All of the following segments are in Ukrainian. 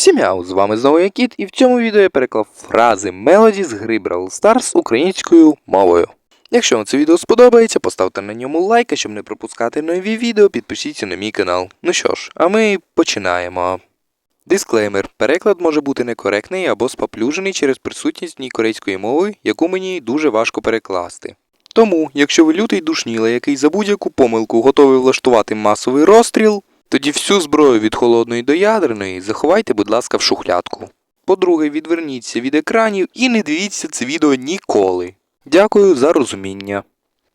Всім яу, з вами знову я Кіт, і в цьому відео я переклав фрази мелоді з гри Brawl Stars українською мовою. Якщо вам це відео сподобається, поставте на ньому лайк, щоб не пропускати нові відео, підпишіться на мій канал. Ну що ж, а ми починаємо. Дисклеймер. Переклад може бути некоректний або споплюжений через присутність в ній корейської мови, яку мені дуже важко перекласти. Тому, якщо ви лютий душніла, який за будь-яку помилку готовий влаштувати масовий розстріл, тоді всю зброю від холодної до ядерної заховайте, будь ласка, в шухлядку. По-друге, відверніться від екранів і не дивіться це відео ніколи. Дякую за розуміння.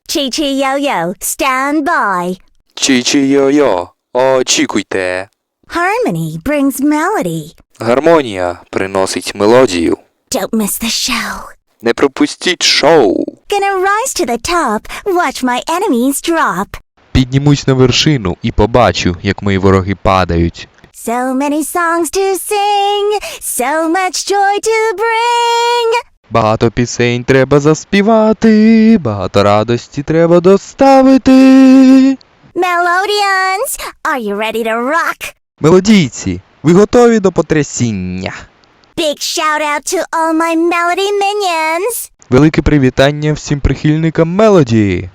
Yo, stand by. Чи-чи-йо-йо, очікуйте. Harmony brings melody. Гармонія приносить мелодію. Don't miss the show. Не пропустіть шоу. Gonna rise to the top, watch my enemies drop. Піднімусь на вершину і побачу, як мої вороги падають. So many songs to sing, so much joy to bring. Багато пісень треба заспівати, багато радості треба доставити. Melodians, are you ready to rock? Мелодійці, ви готові до потрясіння? Big shout out to all my melody minions. Велике привітання всім прихильникам мелодії.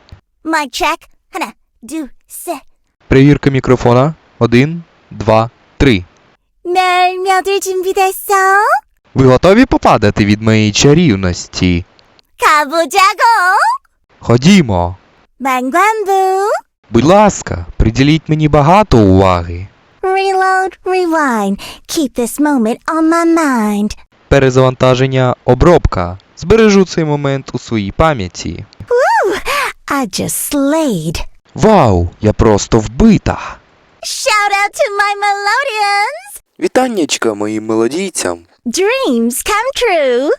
Mic check. Hana, do, se. Перевірка мікрофона. Один, два, три. 멜며들 준비됐어? Ви готові попадати від моєї чарівності? 가보자고. Ходімо. 만관부. Будь ласка, приділіть мені багато уваги. Reload, rewind. Keep this moment on my mind. Перезавантаження обробка. Збережу цей момент у своїй пам'яті. I just slayed. Вау, я просто вбита. Shout out to my melodians. Вітаннячка моїм мелодійцям. Dreams come true.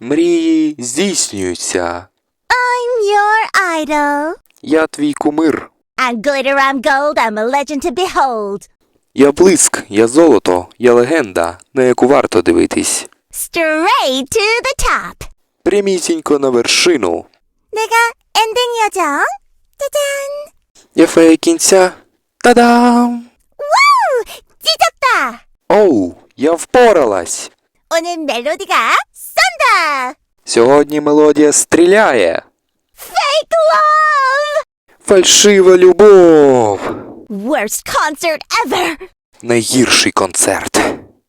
Мрії здійснюються. I'm your idol. Я твій кумир. I'm glitter, I'm gold, I'm a legend to behold. Я блиск, я золото, я легенда, на яку варто дивитись. Straight to the top. Прямісінько на вершину. 내가 엔딩 요정. 짜잔. Я фея кінця. Та-дам! 와우! 찢었다. Оу, я впоралась. 오늘 멜로디가 쏜다. Сьогодні мелодія стріляє. Fake love. Фальшива любов. Worst concert ever. Найгірший концерт.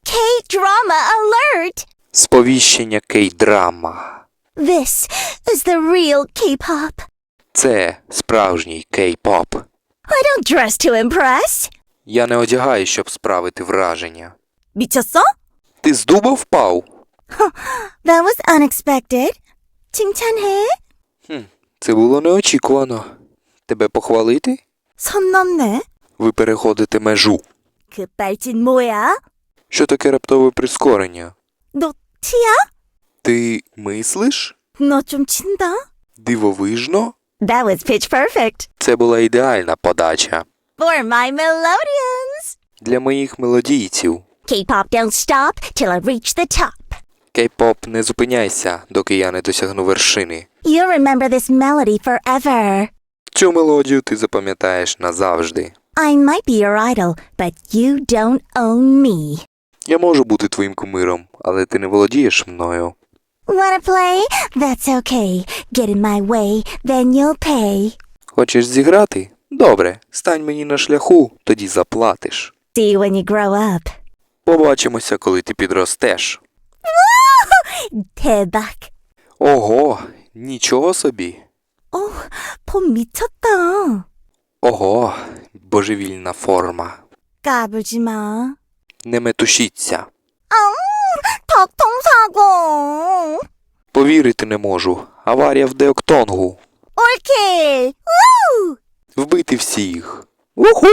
K-drama alert. Сповіщення кей-драма. This is the real K-pop. Це справжній кей-поп. I don't dress to impress. Я не одягаю, щоб справити враження. 미쳤어? Ти з дуба впав? That was unexpected. 칭찬해. Це було неочікувано. Тебе похвалити? 선 넘네. Ви переходите межу. 그 빨진 뭐야? Що таке раптове прискорення? 너 티야? Ти мислиш? 너 좀 친다? Дивовижно? That was pitch perfect. Це була ідеальна подача For my melodians. для моїх мелодійців. K-pop don't stop till I reach the top. Кей-поп, не зупиняйся, доки я не досягну вершини. You'll remember this melody forever. Цю мелодію ти запам'ятаєш назавжди. I might be your idol, but you don't own me. Я можу бути твоїм кумиром, але ти не володієш мною. Wanna play? That's okay. Get in my way, then you'll pay. Хочеш зіграти? Добре, стань мені на шляху, тоді заплатиш. See you when you grow up. Побачимося, коли ти підростеш. 대박. Ого, нічого собі. 어, 폼 미쳤다. Ого, божевільна форма. 까불지 마. Не метушіться. 덕통사고. Повірити не можу. Аварія в Деоктонгу. 올킬. Woo! Вбити всіх. Уху!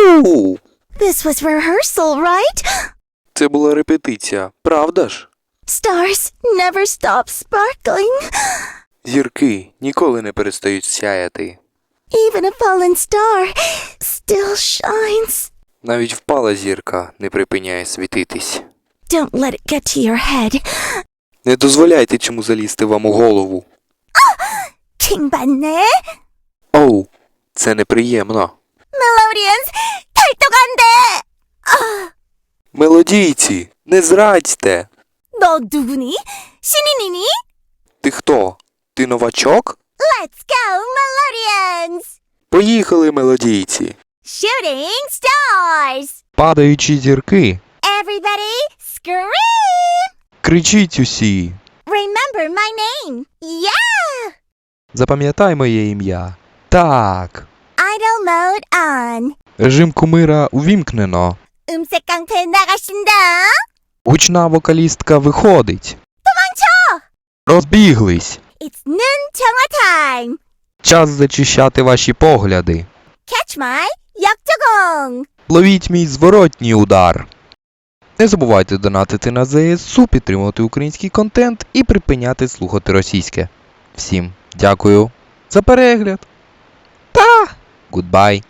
This was rehearsal, right? Це була репетиція, правда ж? Stars never stop sparkling. Зірки ніколи не перестають сяяти. Even a fallen star still shines. Навіть впала зірка не припиняє світитись. Don't let it get to your head. Не дозволяйте чому залізти вам у голову. 킹받네. Оу, це неприємно. Melodians, 탈떡 안 돼. Мелодійці, не зрадьте. 너 누구니? 신인이니? Ти хто? Ти новачок? Let's go, Melodians! Поїхали, мелодійці. Shooting stars! Падаючі зірки. Everybody scream! Кричіть усі. Remember my name! Yeah! Запам'ятай моє ім'я. Так. Idle mode on. Режим кумира увімкнено. 음색 강퇴 나가신다. Гучна вокалістка виходить. 도망쳐! Розбіглись. It's 눈청어 time. Час зачищати ваші погляди. Catch my 역조공. Ловіть мій зворотній удар. Не забувайте донатити на ЗСУ, підтримувати український контент і припиняти слухати російське. Всім дякую за перегляд. Та гудбай.